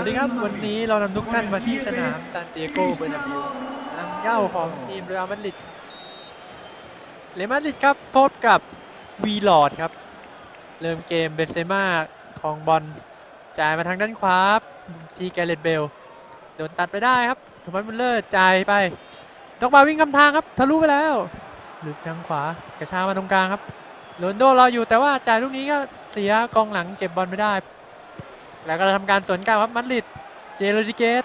วัสดีครับวันนี้เรานำทุกท่านมาที่สนามซานติเอโกเบอร์นาบิวทางเย้าของทีมเรอัลมาดริดเรอัลมาดริดครับพบกับวีลอดครับ เริ่มเกมเบนเซม่าของบอลจ่ายมาทางด้านขวาทีแกเรตเบลโดนตัดไปได้ครับโทมัสมุลเลอร์จ่ายไปดอกบาวิ่งคำทางครับทะลุไปแล้วหลุดทางขวากระชากมาตรงกลางครับโรนโดรออยู่แต่ว่าจ่ายลูกนี้ก็เสียกองหลังเก็บบอลไม่ได้ แล้วก็ทำการสวนกลับครับมัดริดเจโรดิเกส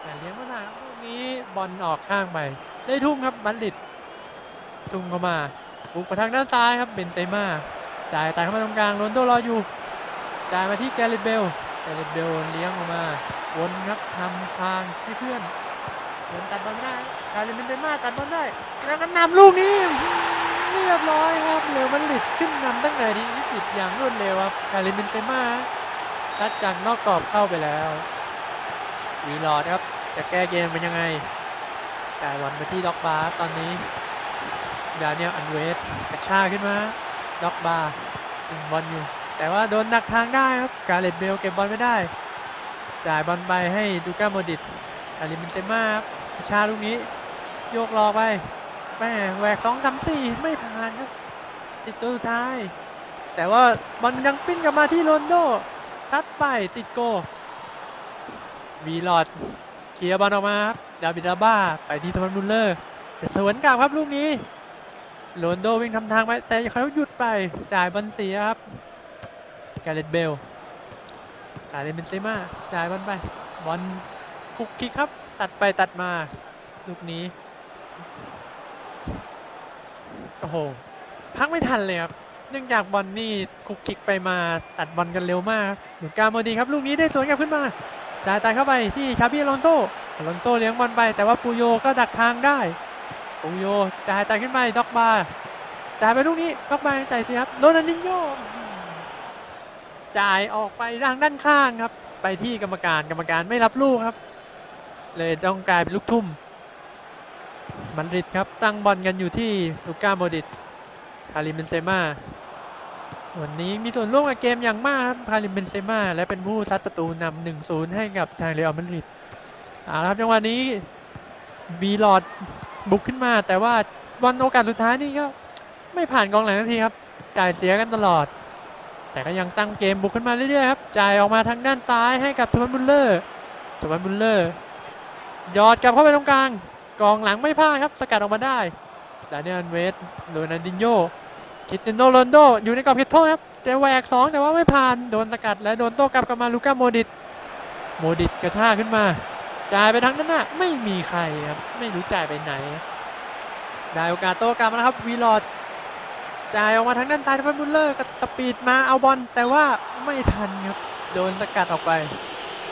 แต่เลี้ยงไม่นานลูกนี้บอลออกข้างไปได้ทุ่มครับมัดริดทุ่มเข้ามาบุกไปทางด้านซ้ายครับเบนเซม่าจ่ายตัดเข้ามาตรงกลางโรนโดรออยู่จ่ายมาที่แกเรตเบลแกเรตเบลเลี้ยงออกมาวนครับทำทางให้เพื่อนโดนตัดบอลไม่ได้กาเลเบนเซม่าตัดบอลได้ แล้วก็นำลูกนี้เรียบร้อยครับเรอัลมันลิดขึ้นนำตั้งแต่ทีที่สิบอย่างรวดเร็วครับกาเลเบนเซม่า ซัดจากนอกกรอบเข้าไปแล้ววีลอดครับ จะแก้เกมเป็นยังไงจ่ายบอลไปที่ด็อกบาร์ตอนนี้ดาเนียลอันเวสกระชากขึ้นมาด็อกบาร์ยิงบอลอยู่ แต่ว่าโดนดักทางได้ครับ กาเลตเบลเก็บบอลไม่ได้ จ่ายบอลไปให้ดูก้าโมดิตอาริมินเซม่าครับกระชากลูกนี้ โยกรอไปแม่แหวกสองสามสี่ไม่ผ่านครับติดตัวสุดท้าย แต่ว่าบอลยังปิ้นกลับมาที่โรนโด ทัดไปติดโก วีลอดเคลียร์บอลออกมาครับดาวิดาบ้าไปที่โทมัสมุลเลอร์ จะสวนกลับครับลูกนี้โรนโดวิ่งทำทางไปแต่เขาหยุดไปจ่ายบอลเสียครับแกเรตเบลจ่ายเลนเบนเซม่าจ่ายบอลไปบอลคุกคิกครับ ตัดไปตัดมาลูกนี้โอ้โหพักไม่ทันเลยครับ เนื่องจากบอลนี่คุกคิกไปมาตัดบอลกันเร็วมากครับหนุนกาโมดีครับลูกนี้ได้สวนกลับขึ้นมาจ่ายตัดเข้าไปที่ชาบิอลอนโซลอนโซเลี้ยงบอลไป แต่ว่าปูโยก็ดักทางได้ปูโยจ่ายตัดขึ้นไปด็อกบาจ่ายไปลูกนี้ด็อกบาจ่ายสิครับโรนัลดินโญ่จ่ายออกไปทางด้านข้างครับ ไปที่กรรมการกรรมการไม่รับลูกครับ เลยต้องกลายเป็นลูกทุ่มมันริดครับตั้งบอลกันอยู่ที่ลูก้าโมดิตคาริมเบนเซม่า วันนี้มีส่วนร่วมกับเกมอย่างมากครับคาริมเบนเซม่าและเป็นผู้ซัดประตูนำ1-0ให้กับทางเรอัลมาดริดเอาละครับจังหวะนี้บีลอดบุกขึ้นมา แต่ว่าบอลโอกาสสุดท้ายนี่ก็ไม่ผ่านกองหลังทันทีครับ จ่ายเสียกันตลอด แต่ก็ยังตั้งเกมบุกขึ้นมาเรื่อยๆครับ จ่ายออกมาทางด้านซ้ายให้กับโทมัสบุลเลอร์โทมัสบุลเลอร์ยอดกลับเข้าไปตรงกลาง กองหลังไม่พลาดครับ สกัดออกมาได้ดานิเอลเวสโรนัลดินโญ คริสเตียโนโรนโดอยู่ในกรอบเขตโทษครับจะแหวกสองแต่ว่าไม่ผ่านโดนสกัดและโดนโต้กลับกลับมาลูก้าโมดิตโมดิตกระชากขึ้นมาจ่ายไปทางด้านหน้าไม่มีใครครับไม่รู้จ่ายไปไหน ได้โอกาสโต้กลับมาแล้วครับวีลอดจ่ายออกมาทางด้านซ้ายทพันบุลเลอร์กับสปีดมาเอาบอลแต่ว่าไม่ทันครับโดนสกัดออกไป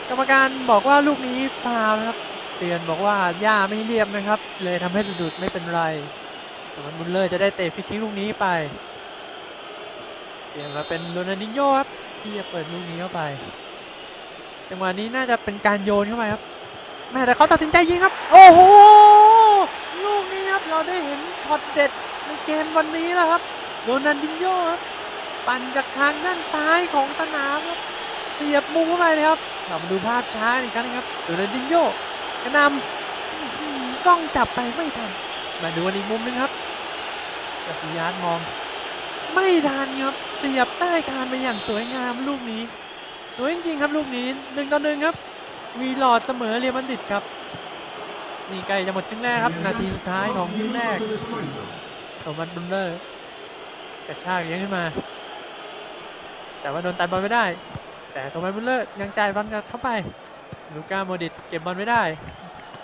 กรรมการบอกว่าลูกนี้ฟาวนะครับเตือนบอกว่าหญ้าไม่เรียบนะครับ เลยทำให้สะดุดไม่เป็นไรแต่มันบุลเลอร์จะได้เตะฟิชชิ่งลูกนี้ไป เปลี่ยนมาเป็นโรนัลดินโญ่ครับที่จะเปิดลูกนี้เข้าไป จังหวะนี้น่าจะเป็นการโยนเข้าไปครับแม่แต่เขาตัดสินใจยิงครับ โอ้โหลูกนี้ครับเราได้เห็นช็อตเด็ดในเกมวันนี้แล้วครับโรนัลดินโญ่ครับปั่นจากทางด้านซ้ายของสนามครับเสียบมุมเข้าไปเลยครับเรามาดูภาพช้าอีกครั้งหนึงครับโรนัลดินโญ่กระนำกล้องจับไปไม่ทันมาดูกันอีกมุมหนึงครับกสิยานมอง ไม่ทันครับ เสียบใต้คานไปอย่างสวยงามลูกนี้สวยจริงๆครับลูกนี้หนึ่งต่อหนึ่งครับ วีหลอดเสมอเรียลมันดิดครับนี่ใกล้จะหมดครึ่งแรกครับ นาทีสุดท้ายของครึ่งแรกโทมัสบุลเลอร์กระชากเลี้ยงขึ้นมา แต่ว่าโดนตัดบอลไม่ได้ แต่โทมัสบุลเลอร์ยังจ่ายบอลกับเข้าไป ลูก้าโมดิตเก็บบอลไม่ได้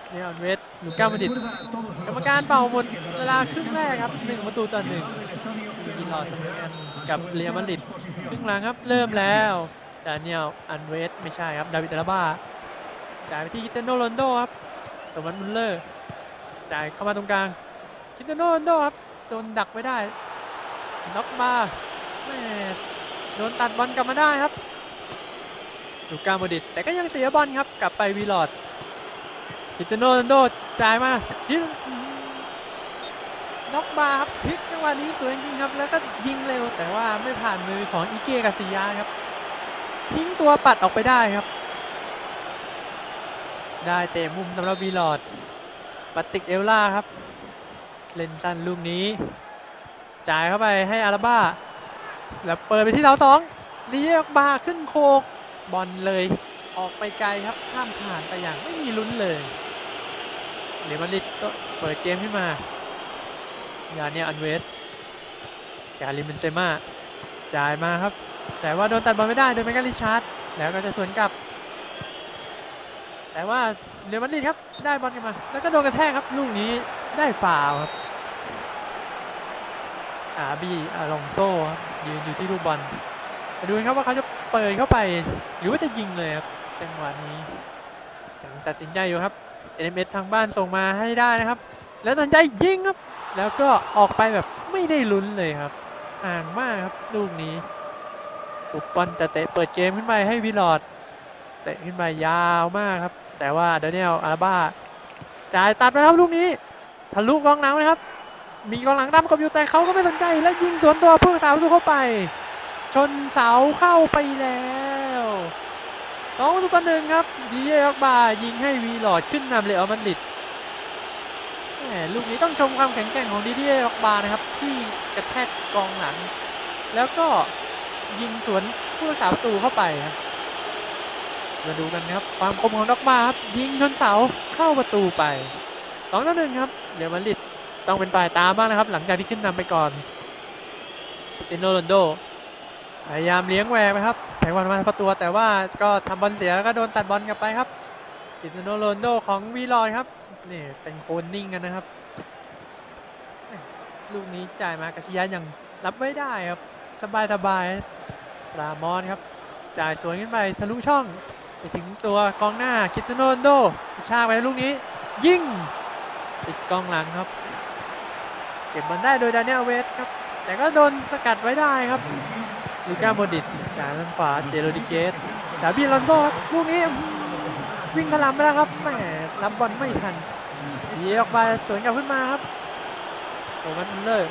เนออนเวสลูก้าโมดิตกรรมการเป่าหมดเวลาครึ่งแรกครับหนึ่งประตูต่อหนึ่ง วีลอดเมอกันกับเรียมาดริดครึ่งหลังครับเริ่มแล้วดานิเอลอันเวสไม่ใช่ครับดาวิดอาราบ้าจ่ายไปที่คิตเตโนโรนโดครับโทมัสมุลเลอร์จ่ายเข้ามาตรงกลางคิตเตโนโรนโดครับโดนดักไม่ได้น็อกมาแม่โดนตัดบอลกลับมาได้ครับลูก้าโมดิตแต่ก็ยังเสียบอลครับกลับไปวีลอดคิตเตโนโรนโดจ่ายมายิง น็อกมาครับพลิกจังหวะนี้สวยจริงครับ แล้วก็ยิงเร็วแต่ว่าไม่ผ่านมือของอิเกกาซิยาครับ ทิ้งตัวปัดออกไปได้ครับ ได้เตะมุมสำหรับวีลอดปาติกเอลล่าครับ เล่นสั้นลูกนี้ จ่ายเข้าไปให้อาราบ้า แล้วเปิดไปที่เสาสองดีเออกบาขึ้นโคกบอลเลย ออกไปไกลครับข้ามผ่านไปอย่างไม่มีลุ้นเลยเรอัลมาดริดก็เปิดเกมขึ้นมา ยาเนียอันเวสชาลิมเบนเซม่าจ่ายมาครับ แต่ว่าโดนตัดบอลไม่ได้โดยแมกกาลิชาร์ดแล้วก็จะสวนกลับ แต่ว่าเรอัลมาดริดครับได้บอลกันมา แล้วก็โดนกระแทกครับลูกนี้ได้ฟาวครับอาบีอาลองโซ่ครับยืนอยู่ที่ลูกบอลมาดูครับว่าเขาจะเปิดเข้าไป หรือว่าจะยิงเลยครับจังหวะนี้ตัดสินใจอยู่ครับ NMS ทางบ้านส่งมาให้ได้นะครับ แล้วตันใจยิงครับ แล้วก็ออกไปแบบไม่ได้ลุ้นเลยครับห่างมากครับลูกนี้ปุบบอลแต่เตะเปิดเกมขึ้นไปให้วิลอดเตะขึ้นไปยาวมากครับ แต่ว่าเดนิเอลอาราบ้าจ่ายตัดไปครับลูกนี้ทะลุกองหลังเลยครับ มีกองหลังดำกับอยู่แต่เขาก็ไม่สนใจ และยิงสวนตัวผู้รักษาประตูเข้าไป ชนเสาเข้าไปแล้วสองประตูต่อหนึ่งครับดีเอออกบายิงให้วีลอดขึ้นนำเลยเอามันลิด ลูกนี้ต้องชมความแข็งแกร่งของดีดีเอออกบานะครับ ที่กระแทกกองหลัง แล้วก็ยิงสวนผู้รักษาประตูเข้าไปครับมาดูกันครับความคมของด็อกบาครับยิงชนเสาเข้าประตูไปสองต่อหนึ่งครับเดี๋ยวมันลิดต้องเป็นฝ่ายตามบ้างนะครับ หลังจากที่ขึ้นนำไปก่อนติโนโรนโดพยายามเลี้ยงแหวกไปครับใช้วันมาประตูแต่ว่าก็ทำบอลเสียแล้วก็โดนตัดบอลกลับไปครับติโนโรนโดของวีลอยครับ นี่เป็นโคนนิ่งกันนะครับ ลูกนี้จ่ายมากาซิยะยังรับไม่ได้ครับ สบายสบายรามอนครับ จ่ายสวนขึ้นไปทะลุช่อง ไปถึงตัวกองหน้าคิตโนโรนโดชาไปลูกนี้ ยิงติดกองหลังครับ เก็บบอลได้โดยดานิเอลเวสครับ แต่ก็โดนสกัดไว้ได้ครับลูก้าโมดิตจ่ากทางขวาเจโรดิเกสดาบิลอนโซครับลูกนี้วิ่งถลำไปแล้วครับแหม รับบอลไม่ทันเยียออกมาสวนกลับขึ้นมาครับโทมัสมุลเลอร์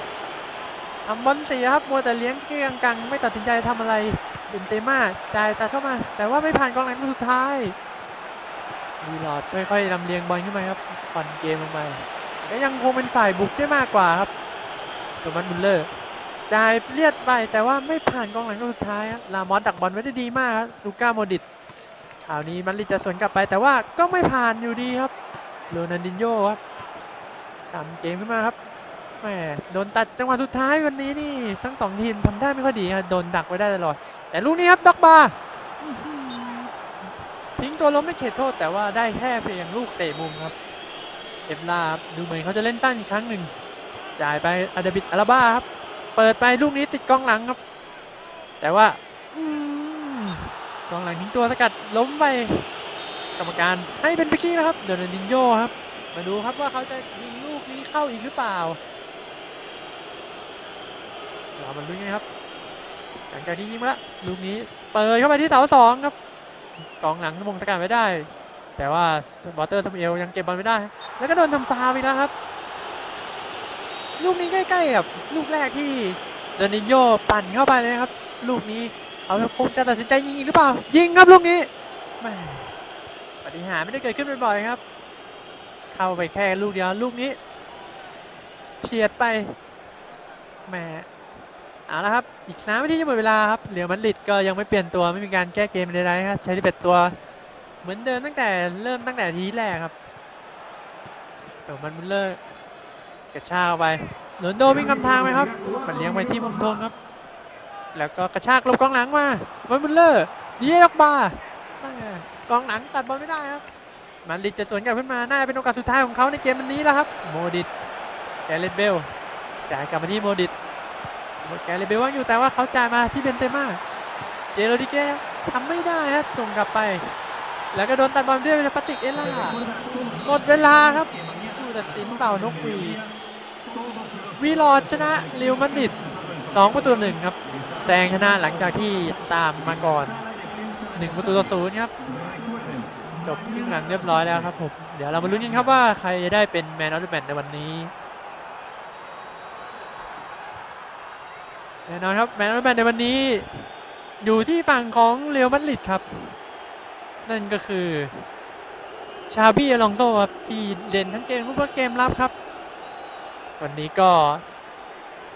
ทำบอลเสียครับมัวแต่เลี้ยงเกี้ยงกังไม่ตัดสินใจทำอะไรเบนเซม่าจ่ายตัดเข้ามา แต่ว่าไม่ผ่านกองหลังสุดท้ายวีลอดค่อยๆลำเลียงบอลขึ้นมาครับผ่อนเกมลงไปก็ยังคงเป็นฝ่ายบุกได้มากกว่าครับโทมัสมุลเลอร์จ่ายเลียดไปแต่ว่าไม่ผ่านกองหลังสุดท้ายครับลามอสดักบอลไว้ได้ดีมากครับลูก้าโมดิต คราวนี้มันลิจะสวนกลับไปแต่ว่าก็ไม่ผ่านอยู่ดีครับโรนัลดินโญ่ครับทำเกมขึ้นมาครับแหมโดนตัดจังหวะสุดท้ายวันนี้นี่ทั้งสองทีมทำได้ไม่ค่อยดีครับโดนดักไว้ได้ตลอด แต่ลูกนี้ครับด็อกบาทิ้งตัวล้มในเขตโทษแต่ว่าได้แค่เพียงลูกเตะมุมครับเอฟลาดูเหมือนเขาจะเล่นสั้นอีกครั้งหนึ่งจ่ายไปอาดาบิดอาราบ้าครับ เปิดไปลูกนี้ติดกองหลังครับ แต่ว่า กองหลังทิ้งตัวสกัดล้มไปกรรมการให้เป็นไปกี้นะครับโดนดินโยครับ มาดูครับว่าเขาจะยิงลูกนี้เข้าอีกหรือเปล่าเรามาลุ้นกันครับ หลังจากที่ยิงมาแล้วลูกนี้เปิดเข้าไปที่เสาสองครับกองหลังมงสกัดไม่ได้ แต่ว่าบอเตอร์สมเอลยังเก็บบอลไม่ได้ แล้วก็โดนทำฟาวล์อีกแล้วครับ ลูกนี้ใกล้ๆกับลูกแรกที่เดนิโยปั่นเข้าไปเลยครับ ลูกนี้ เขาคงจะตัดสินใจยิงหรือเปล่า ยิงครับลูกนี้แหมปฏิหารไม่ได้เกิดขึ้นบ่อยๆครับ เข้าไปแค่ลูกเดียวลูกนี้เฉียดไปแหมเอาละครับ อีกสามนาทีจะหมดเวลาครับเหลือมันลิดก็ยังไม่เปลี่ยนตัวไม่มีการแก้เกมใดๆครับใช้ที่เป็ดตัว เหมือนเดิมตั้งแต่เริ่มตั้งแต่ทีแรกครับเดี๋ยวมันมุลเลอร์กระชากไปโรนโดวิ่งกำทางไปครับ มันเลี้ยงไปที่มุมธงครับ แล้วก็กระชากลบกองหลังมามันมุลเลอร์ดีเออกบาแม่กองหลังตัดบอลไม่ได้ครับมันลิดจะสวนกลับขึ้นมา น่าจะเป็นโอกาสสุดท้ายของเขาในเกมวันนี้แล้วครับ โมดิตแกเรตเบลจ่ายกลับมาที่โมดิตแกเรตเบลว่างอยู่แต่ว่าเขาจ่ายมาที่เบนเซม่า เจโรดิเกสทำไม่ได้ครับส่งกลับไป แล้วก็โดนตัดบอลด้วยปาติกเอล่าหมดเวลาครับผู้ตัดสินเป่านกหวีดวีลอดชนะเรอัลมาดริด 2 ประตูหนึ่งครับแซงชนะหลังจากที่ตามมาก่อน 1 ประตูต่อศูนย์ครับ จบครึ่งหลังเรียบร้อยแล้วครับผมเดี๋ยวเรามาลุ้นกันครับว่าใครจะได้เป็นแมนออฟเดอะแมตในวันนี้แน่นอนครับแมนออฟเดอะแมตในวันนี้ อยู่ที่ฝั่งของเรอัลมาดริดครับ นั่นก็คือชาบี้อลองโซครับที่เด่นทั้งเกมรุกและเกมรับครับ วันนี้ก็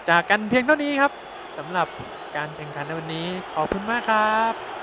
จากกันเพียงเท่านี้ครับสำหรับการแข่งขันในวันนี้ขอบคุณมากครับ